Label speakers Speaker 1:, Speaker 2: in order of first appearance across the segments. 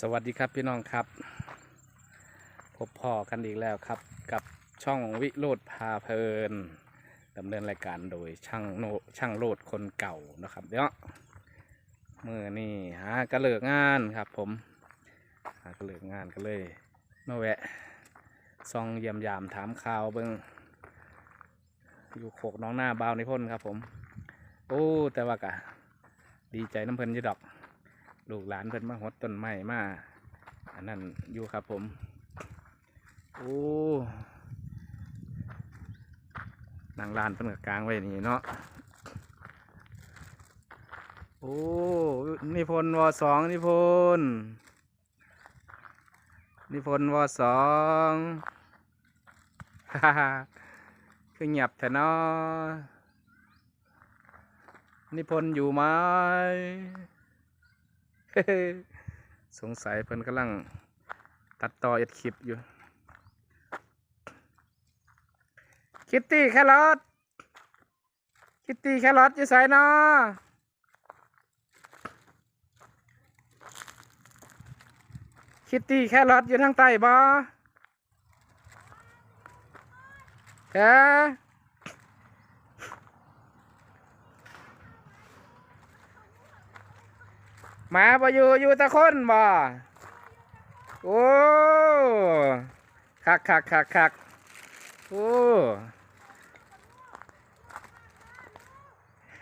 Speaker 1: สวัสดีครับพี่น้องครับ พบพ่อกันอีกแล้วครับ กับช่องวิโรธพาเพลินดำเนินรายการโดยช่างโนช่างโลดคนเก่านะครับเดี๋ยวมือนี่หากระเลิกงานครับ ผมหากระเลิกงานก็เลยมาแวะซองเยี่ยมยามถามข่าวเบิงอยู่โขกน้องหน้าบาวนิพนธ์ครับ ผม โอ้แต่ว่ากะดีใจน้ำเพลินยี่ดอก ลูกหลานเพิ่นมาหดต้นไม้มาอันนั้นอยู่ครับผม โอ้นางลานเพิ่นก็กลางไว้นี่เนาะโอ้นิพนธ์วสองนิพนธ์นิพนธ์วสองฮ่าฮ่าคือเงียบแท้เนาะนิพนธ์อยู่ไหม สงสัยเพิ่นกำลังตัดต่อเอ็ดคลิปอยู่ คิตตี้แครอทคิตตี้แครอทอยู่ไสนอคิตตี้แครอทอยู่ทางใต้บ่แก หมาบ่อยู่อยู่ตะคนบ่โอ้คักคักคักคักโอ้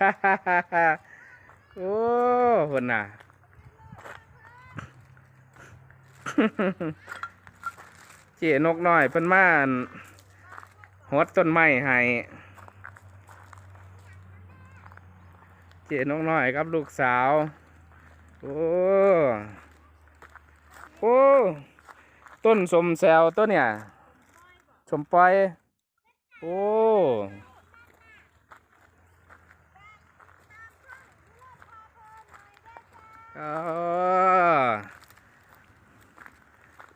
Speaker 1: ฮ่าฮ่าฮ่าโอ้คนน่ะเจ๊นกน้อยเพิ่นมานหดต้นไม้ให้เจ๊นกน้อยครับลูกสาว โอ้โอ้ต้นสมแซวต้นเนี่ยสมปอยโอ้อ่า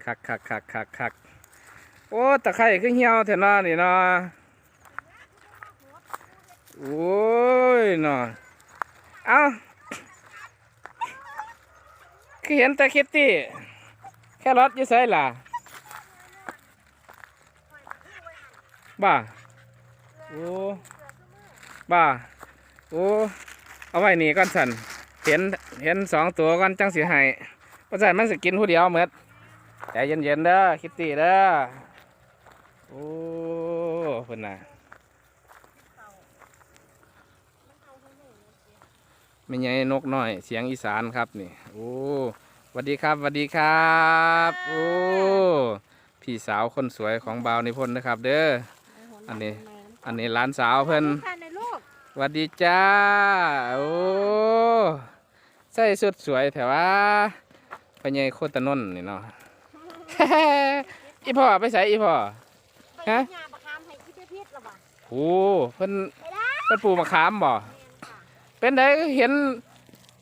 Speaker 1: คักคักคักคักคักโอ้ตะไคร่ขึ้นเหี่ยวเถอะนาะนี่นาะโอ้ยนาะเอา คือเห็นแต่คิตตี้ แค่รถอยู่ไสล่ะบ้าโอ้บ้าโอ้เอาไว้นี่ก่อนสันเห็นเห็นสองตัวก่อนจังสิให้เพราะฉะนั้นมันสิกินผู้เดียวเหมือดใจเย็นๆเด้อคิตตี้เด้อโอ้เพิ่นน่ะ ไม่ใหญ่นกน้อย เสียงอีสานครับนี่ โอ้สวัสดีครับสวัสดีครับ โอ้พี่สาวคนสวยของบาวนิพนธ์นะครับ เด้อ อันนี้ อันนี้หลานสาวเพิ่น
Speaker 2: ค่ะในลูก
Speaker 1: สวัสดีจ้า โอ้ใส่สุดสวยแถวว่าพญายโคตรนนท์นี่เนาะอีพ่อไปใส่อีพ่อฮะ
Speaker 2: ไปยาประคามให้คิดพิษหรอบ่
Speaker 1: โอ้เพิ่นเพิ่นปลูกมะขามบ่ เป็นไดเห็น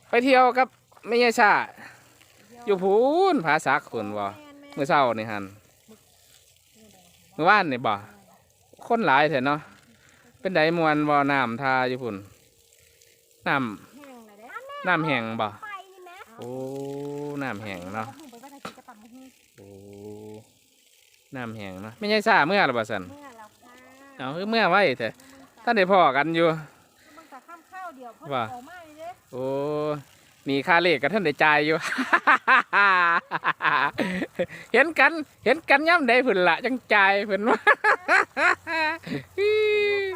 Speaker 1: ไปเที่ยวกับแม่ยายชาอยู่พูนผาสักคนบ่เมื่อเช้านี่ฮันเมื่อวานนี่บ่คนหลายแท้เนาะเป็นไดมวนบ่น้ำทาอยู่พุ่นน้
Speaker 2: แห้งเลยเด้อำ
Speaker 1: น้ำแห้งบ่
Speaker 2: ไปนี่แม่
Speaker 1: โอ้น้ำแห้งเนาะ
Speaker 2: อไปบ้านกินกระปังมือ
Speaker 1: โอ้น้ำแห้งเนาะไม่ใช่ซาเมื่อหรือเปล่าสัน
Speaker 2: เมื่อเราค่ะ
Speaker 1: เอาคือเมื่อไว้เถอะท่านได้พอกันอยู่
Speaker 2: มันจะข้ามข้า วเดียวเพิ่น
Speaker 1: ว่า
Speaker 2: เอามาเลยเด้
Speaker 1: โอ้มีค่าเลขกับท่านได้จ่ายอยู่ เห็นกัน เห็นกันย่ำได้พุ่นละจังจ่ายเพิ่นว่า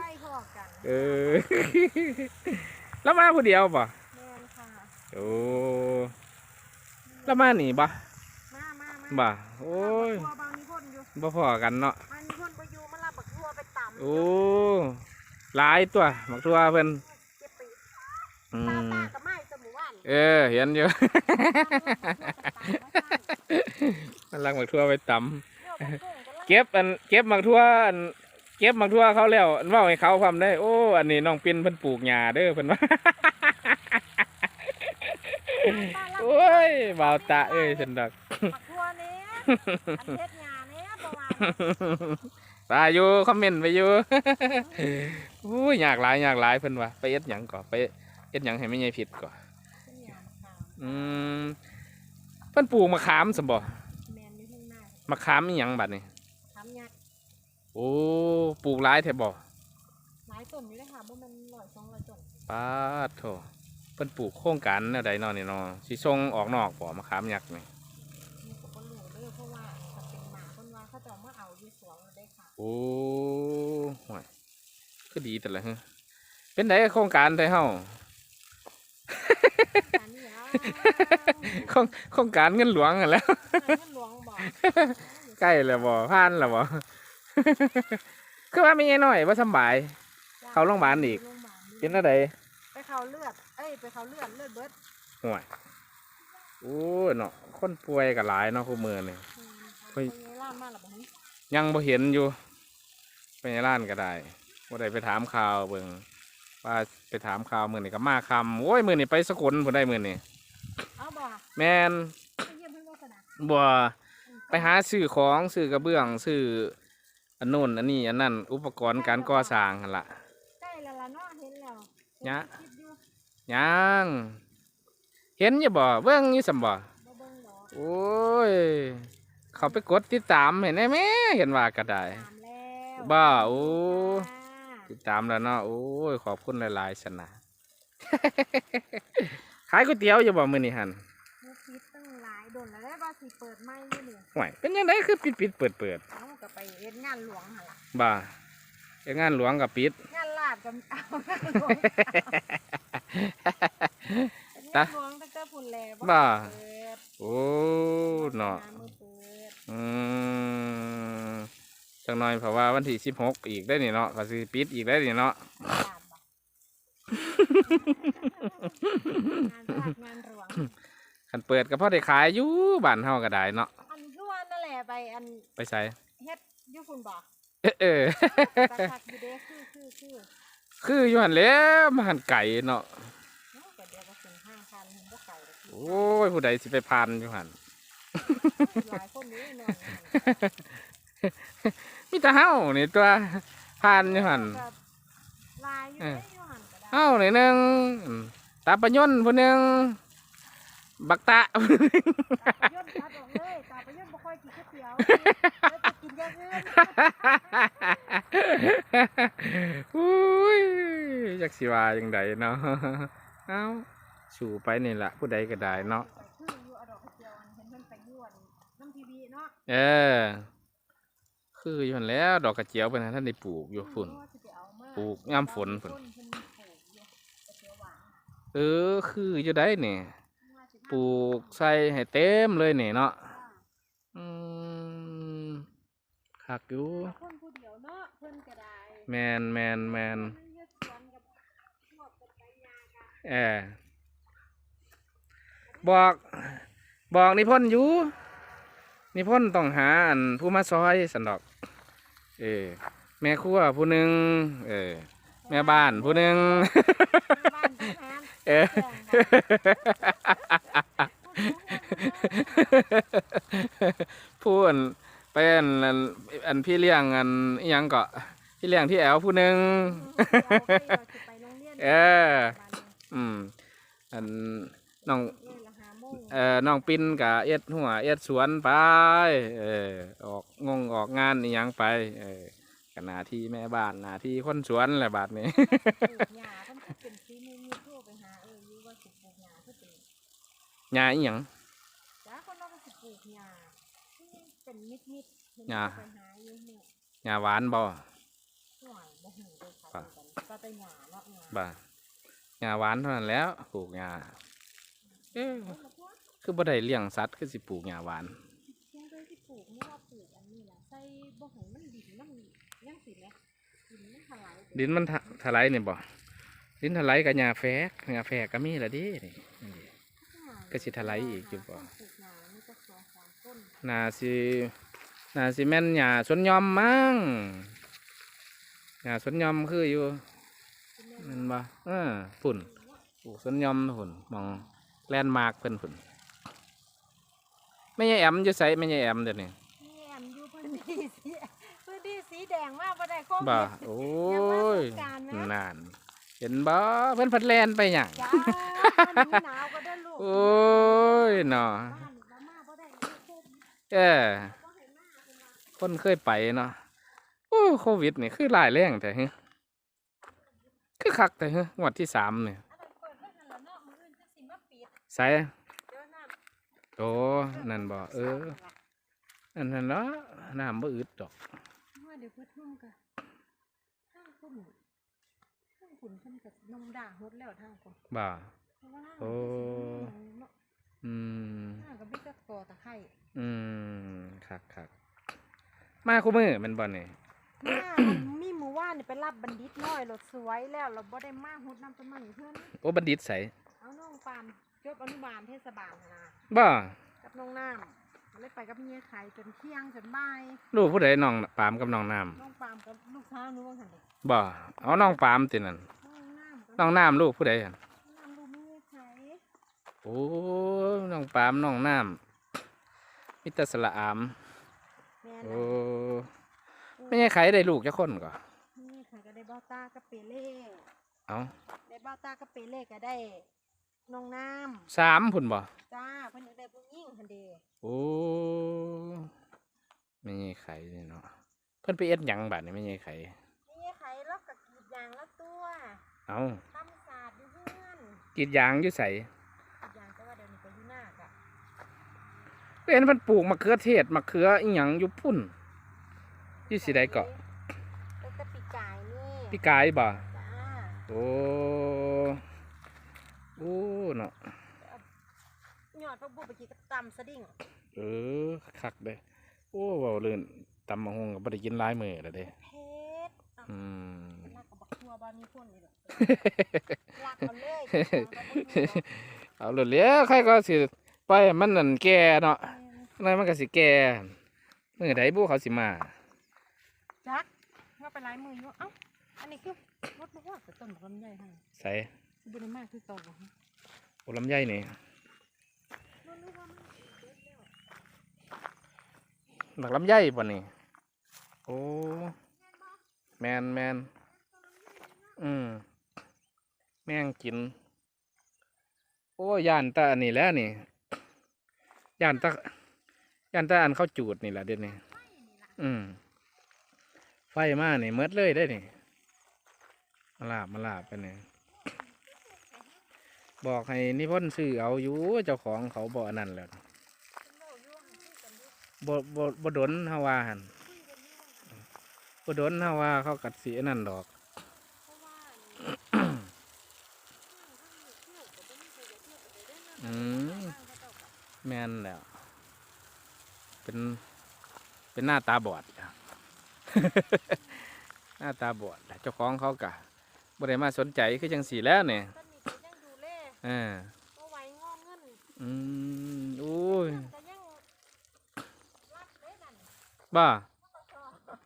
Speaker 2: ไปพอกัน
Speaker 1: เออแล้วมาผู้เดียวป่ะ
Speaker 2: แม่นค่ะ
Speaker 1: โอ้แล้วมาหนีป่ะ
Speaker 2: มามามา
Speaker 1: บ่โอ้ย
Speaker 2: บักทั่วบางนิพนธ์อยู่
Speaker 1: บ่พอกันเนาะ
Speaker 2: บางนิพนธ์ไปอยู่มารับบักทั่วไปต่ำ
Speaker 1: โอ้หลายตัวมักตัวเพิ่น
Speaker 2: เจ็บปี
Speaker 1: อื
Speaker 2: ตาม ตากับไม้สมุวัน
Speaker 1: เออ เห็นอยู่ มันลักมักทั่วไปตำเก็บอันเก็บมักทั่วอันเก็บมักทั่วเขาแล้วอันเว่าให้เขาความได้ โอ้ อันนี้น้องปินเพิ่นปลูกหญ้าเด้อเพิ่นว่าโอ้ยบ่าวตาเอ้ยฉันดอก
Speaker 2: บักทั่วเนี้ยอันเฮ็ดงานเนี้ยประมาณ
Speaker 1: ไปอยู่คอมเมนต์ไปอยู่โอ้ยอยากหลายอยากหลายเพิ่นว่าไปเอ็ดหยังก่อนไปเอ็ดหยังให้ไม่ใหญ่ผิดก่อน
Speaker 2: เป็น อย่างค่ะ
Speaker 1: อืมไปพิ่นปลูกมะขามสมบ่
Speaker 2: แมนอยู่ข้างหน้ามะ
Speaker 1: ขามอีหยังบัดนี้
Speaker 2: ทำยักษ์
Speaker 1: โอ้ปลูกหลายแท้บ่
Speaker 2: หลายต้นอยู่เลยค่ะบ่แมันร้อยสองร้อยต้น
Speaker 1: ป้าดโถเพิ่นปลูกโครงการแนวใดเนาะนี่เนาะสิส่งออกนอกบ่มะขามยักษ์นี่
Speaker 2: มีก็บ่รู้เด้อเพราะว่าถ้าเป็นหมาเพิ่นว่าเขาจะเอามาเอาอยู่สวนเลยเด้อค่ะ
Speaker 1: โอ้ห่วยก็ดีแต่ละฮะเป็นไดโครงการไทเฮา
Speaker 2: อัน นี้อะ
Speaker 1: โครงโครงการเงินหลวงกันแหล้ว
Speaker 2: เงินหลวงบอก
Speaker 1: ใกล้แล้วบ่ผ่านแล้วบ่คือว่ามีไอ้น้อยบ่สำบาย เข้าโรงพยาบาลอีก
Speaker 2: โรงพยาบาล
Speaker 1: เป็นอะไร
Speaker 2: ไปเข้าเลือดเอ้ยไปเข้าเลือดเลือดเบิด
Speaker 1: ห่วยโอ้ยเนาะคนป่วยก็หลายเนาะคู่มือนี่
Speaker 2: อืม
Speaker 1: เฮ้ย
Speaker 2: คนนี้ล่ามมาแล้วบ่ฮึ
Speaker 1: ยังบ่เห็นอยู่ไปในร้านก็ได้บ่ได้ไปถามข่าวเบิ่งว่าไปถามข่าวมื้อนี้ก็มาคำโอ้ยมื้อนี้ไปสกลพุ่นได้มื้อนี้
Speaker 2: เอาบ่
Speaker 1: แม่น
Speaker 2: ไปเยี่ยมเพิ่นว่าสนะ
Speaker 1: บ่ไปหาซื้อของซื้อกระเบื้องซื้ออันโน่นอันนี้อันนั้นอุปกรณ์การก่อสร้างหั่นล่ะ
Speaker 2: ใกล้แล้วล่ะเนาะเห็นแล้ว
Speaker 1: ยะ
Speaker 2: คิดอยู่
Speaker 1: ยังเห็นอยู่บ่เบิ่งอยู่ซั่นบ่
Speaker 2: บ่เบิ่งดอก
Speaker 1: โอ้ยเขาไปกดติดตามเห็นไหมแม่เห็นว่าก็ได้
Speaker 2: ตามแล้ว
Speaker 1: บ้าโอ้
Speaker 2: จ้า
Speaker 1: ติดตามแล้วเนาะโอ้ยขอบคุณหลายๆสนะ ขายก๋วยเตี๋ยวอยู่บ่มื้อนี้หั่น
Speaker 2: มูคิดตั้งหลายโดนแล้วได้ว่าสิเปิดใหม่อยู่นี่
Speaker 1: ห่วยเป็นยังไงคือปิดปิดเปิดเปิด
Speaker 2: เอาก็ไปเฮ็ดงานหลวงหั่นล่ะ
Speaker 1: บ่าเฮ็ดงานหลวงกับปิด
Speaker 2: งานลาดก็เอางานหลวง
Speaker 1: ตาง
Speaker 2: เอาานหลวงตั้งแต่พุ่นแล
Speaker 1: บ้า
Speaker 2: เปิด
Speaker 1: โอ้เนาะ
Speaker 2: มือเปิด
Speaker 1: อืมจังหน่อยเพราะว่าวันที่16อีกได้นี่เนาะก็สิปิดอีกได้นี่เนาะ
Speaker 2: ลาดบ่ งานลาดงานหลวง
Speaker 1: คันเปิดก็พอได้ขายอยู่บ้านเฮาก็ได้เนาะ
Speaker 2: อันคือว่านั่นแหละไปอัน
Speaker 1: ไปใส่
Speaker 2: เฮ็ดอยู่พุ่นบ่
Speaker 1: เออเออ
Speaker 2: ตะคักอยู่เด้คือคือคือ
Speaker 1: คืออยู่หันแหล้วมาหันไก่เนาะ
Speaker 2: เนาะก็เดี๋ยวก็ถึงห้างคันเห็นบ่ไก่ดอก
Speaker 1: โอ้ยผู้ใดสิไปพานอยู่หัน
Speaker 2: หลายคนนี้เนาะ
Speaker 1: มีแต่เฮานี่ตัวพานอยู่หัน
Speaker 2: ก็ลายอยู่เด้ อยู่หันก็ได้
Speaker 1: เฮานี่หนึงอืมตาปะยนต์ผู้หนึงบักตะ
Speaker 2: ตาไปย่นตัดออกเลยตาไปย่นบ่ค่อยกินก๋วยเตี๋ยวแล้วจะกินอย่างอื่น
Speaker 1: อุ้ยจักสิว่าจังใดเนาะเอ้าสู่ไปนี่ล่ะผู้ใดก็ได้เนาะ
Speaker 2: คืออยู่เอาดอกก๋วยเตี๋ยวอันเห็นเพิ่นไปอยู่อันน้ำทีวีเนาะ
Speaker 1: เออ คืออยู่หันแหล้ว ดอกกระเจียวเป็นท่านได้ปลูกอยู่ฝุ่น
Speaker 2: ว่าสิไปเอามา
Speaker 1: ปลูกย่ำฝนพุ่น
Speaker 2: ต้เพิ่นปลูกอยู่ก๋วยเตี๋ยวหวาน
Speaker 1: เออคืออยู่ได้เนี่ย
Speaker 2: ว่าสิ
Speaker 1: ปลูกใส่ให้เต็มเลยเนี่ยเนาะอืมคักอยู่
Speaker 2: ทำคนผู้เดียวเนาะเพิ่นก็ได้
Speaker 1: แมนแมนแมน
Speaker 2: เพิ่นเฮ็ดสวนกับพวกกับไปยากัน
Speaker 1: เออบอกบอกนิพนธ์อยู่นิพนธ์ต้องหาอันผู้มาซอยสันดอก เออแม่ครัวผู้หนึ่งเออแม่บ้านผู้หนึ่ง
Speaker 2: บ้านทหาร
Speaker 1: เออพูดไปอันอันอันพี่เลี้ยงอันอิหยังเกาะพี่เลี้ยงที่แอลผู้หนึ่ง
Speaker 2: ไปโรงเรียน
Speaker 1: เอออืมอันน้อง
Speaker 2: เอ้ยละหาโมง
Speaker 1: เอ่อน้องปินกับเอ็ดหัวเอ็ดสวนไปเออออกงงออกงานอิหยังไป เออกันหน้าที่แม่บ้านหน้าที่คนสวนแหละบาดนี้
Speaker 2: คือเป็น
Speaker 1: หญ้าอิหยัง
Speaker 2: จ้าคนเราก็สิปลูกหญ้าที่เป็นมิดๆเห็น
Speaker 1: หญ้า
Speaker 2: ไปหาอยู่เนี่ย
Speaker 1: หญ้าหวานบ่
Speaker 2: ห่วยบ่หูเลยค่ะก็แต่หญ้าเนาะหญ้า
Speaker 1: บ่หญ้าหวานเท่านั้นแหล้วปลูกหญ้าเอ้อ
Speaker 2: เพิ่นก็ว่า
Speaker 1: คือบ่ได้เลี้ยงสัตว์คือสิปลูกหญ้าหวาน
Speaker 2: เพียงแต่สิปลูกนี่ว่าปลูกอันนี้ล่ะใส่บ่ให้มันดินมันยังสิแหมดินมันถลายไป
Speaker 1: ดินมันทะถลายนี่บ่ ดินถลายกับหญ้าแฝกหญ้าแฝกก็มีละเดินี่นี่ดิก็สิถลายอีกอยู่บ่
Speaker 2: ปลูกหญ้านี่ก็สองสามต้น
Speaker 1: น่าสิน่าสิแม่นหญ้าสวนหยอมมั้งหญ้าสวนหยอมคืออยู่แมันบ่เออฝุ่นปลูกสวนหยอมฝุ่นมองแลนด์มาร์คเพิ่นฝุ่นไม่ใช่แอมอยู่ไสไม่ใช่แอมเดี๋ยวนี้
Speaker 2: นี่แอมอยู่พื้นที่สีพื้นที่สีแดงมากบ่ได้โควิด
Speaker 1: บ่โอ้
Speaker 2: ยังมายสงกรานต์ไหม
Speaker 1: นาน เห็นบ่เพิ่นพัดแลนไปหยัง
Speaker 2: จ้ามันหนาวก็ได้ลูก
Speaker 1: โอ้ยเนาะ
Speaker 2: บ้านประมาณ
Speaker 1: เออคนเคยไปเนาะโอ้โควิดนี่คือหลายแรงแต่ฮะคือคักแต่ฮะงวดที่สามเนี่ย
Speaker 2: อันนั้นเปิดไว้หั่นล่ะเนาะมื้ออื่นจังสิมาปิด
Speaker 1: ใส่
Speaker 2: เดี๋ยวน้ำ
Speaker 1: โตนั่นบ่เอออันนั้นเนาะน้ำบ่อึดดอก
Speaker 2: ว่าเดี๋ยวเพิ่นทุ่มกันทางคุณ ทางคุณเพิ่นก็นมด่าหดแล้วทางคุณ
Speaker 1: บ่า
Speaker 2: เพราะว่า
Speaker 1: โอ้
Speaker 2: เนาะ
Speaker 1: อืม
Speaker 2: ทางก็มีแต่กอตะไคร้
Speaker 1: อืมคักคักมาคู่มือแมันบ่นี่
Speaker 2: มามีหมู่ว่านนี่ไปรับบัณฑิตน้อยรถสวยแล้วเราบ่ได้มาหดน้ำต้นไม้เพิ่น
Speaker 1: โอ้บัณฑิตใส
Speaker 2: เอาน้องปามจบอนุบาลเทศบาลหั่นนะ
Speaker 1: บ่
Speaker 2: กับน้องน้ำ เลยไปกับเมียไข่จนเที่ยงจนบ่าย
Speaker 1: ลูกผู้ใดน้องปามกับน้องน้
Speaker 2: น้องปามกับลูกสาวหนูว่าหั่นเด้ำ
Speaker 1: บ่เอาน้องปามตินั่น
Speaker 2: น้องน้ำกับ
Speaker 1: น้องน้ำลูกผู้ใดหั่น
Speaker 2: น้ำลูกเมียไข่
Speaker 1: โอ้น้องปามน้องน้ำมิตรสละอาม
Speaker 2: แม่
Speaker 1: โอ้
Speaker 2: น่ะ
Speaker 1: ไม่ใช่ใครได้ลูกจักคนก็
Speaker 2: เมียไข่ก็ได้เบ้าตากับเปเล่
Speaker 1: เอา
Speaker 2: ได้เบ้าตากับเปเล่ก็ได้น้องน้
Speaker 1: สามพุ่นบ่ำ
Speaker 2: จ้าเพิ่นอยากได้ผู้หญิงหั่นเด้
Speaker 1: โอ้ ไม่ใช่ใครนี่เนาะเพิ่นไปเอ็ดหยังบัดนี่ไม่ใช่ใคร
Speaker 2: เมียไข่แล้วก็กรีดยางแล้วตัว
Speaker 1: เอา
Speaker 2: ทำศาสตร์อยู่เพื่อน
Speaker 1: กรีดยางอยู่ใส่
Speaker 2: กรีดยางแต่ว่าเดี๋ยวนี้ก็อยู่หน้ากะ
Speaker 1: เห็นเพิ่นปลูกมะเขือเทศมะเขืออีหยังอยู่พุ่นอยู่สิใดเกาะ
Speaker 2: ตั้งแต่ปีกายนี่
Speaker 1: พี่กายบ่
Speaker 2: จ้า
Speaker 1: โอ้โอ้เนาะ
Speaker 2: หยอดพวกบุไปกินกับตำสะดิ่ง
Speaker 1: เออคักเด้ โอ้เว้าเลื่นตำมะฮงก็บ่ได้กินหลายมื้อแล้วเด้
Speaker 2: เพชรอะ
Speaker 1: อืม
Speaker 2: ลากกับบักทัวบ้านนี้คนนี่แหละลากเอาเลยเอา
Speaker 1: เอาเลยแล้วใครก็สิปล่อยให้มันนั่นแก่เนาะนั่นมันก็สิแก่มื้อใดบุเขาสิมา
Speaker 2: จักว่าไปหลายมืออยู่เอ้าอันนี้คือรถมาว่าแต่ต้นบักลำไยให้
Speaker 1: ใส่
Speaker 2: สิบุญมากคือเก่าบ่ฮะ
Speaker 1: โอ้ลำไยนี่
Speaker 2: รถรู้ว่ามันเด็ดแล้ว
Speaker 1: หนักลำไยป่ะนี่โอ้แมนแมนอืมแม่งกิน โอ้ย่านตาอันนี้แล้วนี่ย่านตาย่านตาอันเข้าจูดนี่แหละเดี๋ยวนี้อืมไฟมานี่เมดเลยได้นี่มาลาบมาลาบไปนี่บอกให้นิพนธ์ซื้อเอาอยู่เจ้าของเขาบอกอันนั้นแล้ว บ่บ่บ่ดนเฮาว่าหั่น
Speaker 2: คุยกันอยู่หั่น
Speaker 1: บ่ดนเฮาว่าเขากัดสีอันนั่นดอก
Speaker 2: เพราะว่านี่
Speaker 1: อืมแม่นแล้วเป็นเป็นหน้าตาบอดแล้วหน้าตาบอดแล้วเจ้าของเขากะบ่ได้มาสนใจคือจังสีแล้วเนี่ย
Speaker 2: ตอนนี้ก็ยังดูแล
Speaker 1: อ่า
Speaker 2: บ่ไหวงอเงิน
Speaker 1: อืมโอ้ย
Speaker 2: ก็ยังรับได้นั่น
Speaker 1: บ้า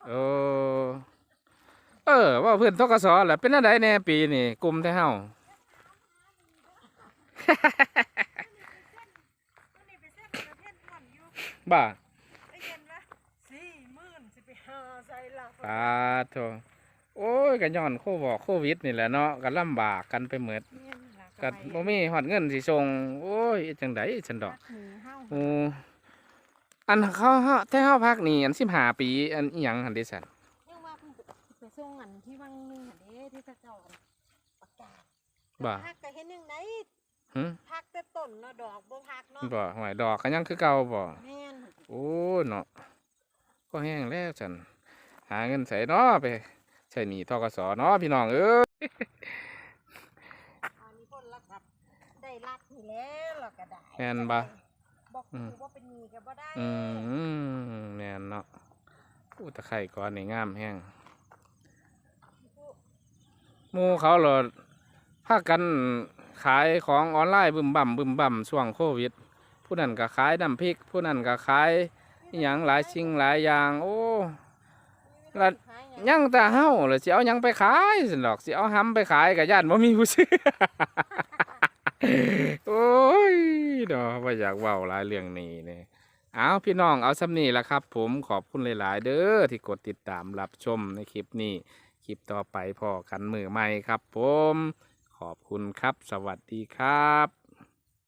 Speaker 1: โอ้เออ ว่าเพื่อนทกศแหละเป็นอะไรแน่ปีนี่กลุ่มแท้เฮา
Speaker 2: ตัวนี้ไปเส้นประเทศม่วนอยู่
Speaker 1: บ้า
Speaker 2: ได้เย็นวะสี่หมื่นสิไปหาใส่ละ
Speaker 1: ปาโถโอ้ยกันย้อนโควิดโควิดนี่แหละเนาะกันลำบากกันไปหมด
Speaker 2: เงินล่ะ
Speaker 1: กันบ่มีฮอดเงินสิส่งโอ้ยเฮ็ดจังไดฉันดอก
Speaker 2: หมูเฮา
Speaker 1: โอ้ อันเขาเฮาแต่เฮาพักนี่อัน15ปี อันอีหยังหั่นเด้ซั่น
Speaker 2: ยังว่าเพิ่นไปส่งอันที่วังหนึงหั่นเด้ที่เขาเจ้าอันประกาศ
Speaker 1: บ่า
Speaker 2: พักก็เห็นหนึงไหน
Speaker 1: หึ
Speaker 2: พักแต่ต้นเนาะดอกบ่พักเนาะ
Speaker 1: บ่หวยดอกก็ยังคือเก่าบ่
Speaker 2: แม่น
Speaker 1: โอ้เนาะก็แห้งแล้วฉันหาเงินใส่เนาะไปใช้หนี้ทกสเนาะพี่น้องเอ้ย
Speaker 2: อันนี้เพิ่นรักครับได้รักนี่แล้วเราก็ได้
Speaker 1: แม่นบ่
Speaker 2: บอกถูกว่าเป็นหนี้ก็บ่ได้
Speaker 1: อืมแม่นเนาะอู้ตะไคร่ก่อนนี่งามแห้งหมู่เขาโหลดพากันขายของออนไลน์บึมบ่ำบึมบ่ำช่วงโควิด ผู้นั้นก็ขายน้ำพริก ผู้นั้นก็ขายอหย่างหลายสิ่งหลายอย่าง โอ้รัด
Speaker 2: ขายหยัง
Speaker 1: ยังแต่เฮาเลยสิเอาหยังไปขายสินดอกสิเอาหำไปขายกับญาติบ่มีผู้ซื้อ โอ้ยดอกว่าอยากเว้าหลายเรื่องนี้นี่ยเอาพี่น้องเอาซ้ำนี่ละครับ ผมขอบคุณหลาย ๆ เด้อที่กดติดตามรับชมในคลิปนี้ คลิปต่อไปพอกันมือใหม่ครับ ผม ขอบคุณครับ สวัสดีครับ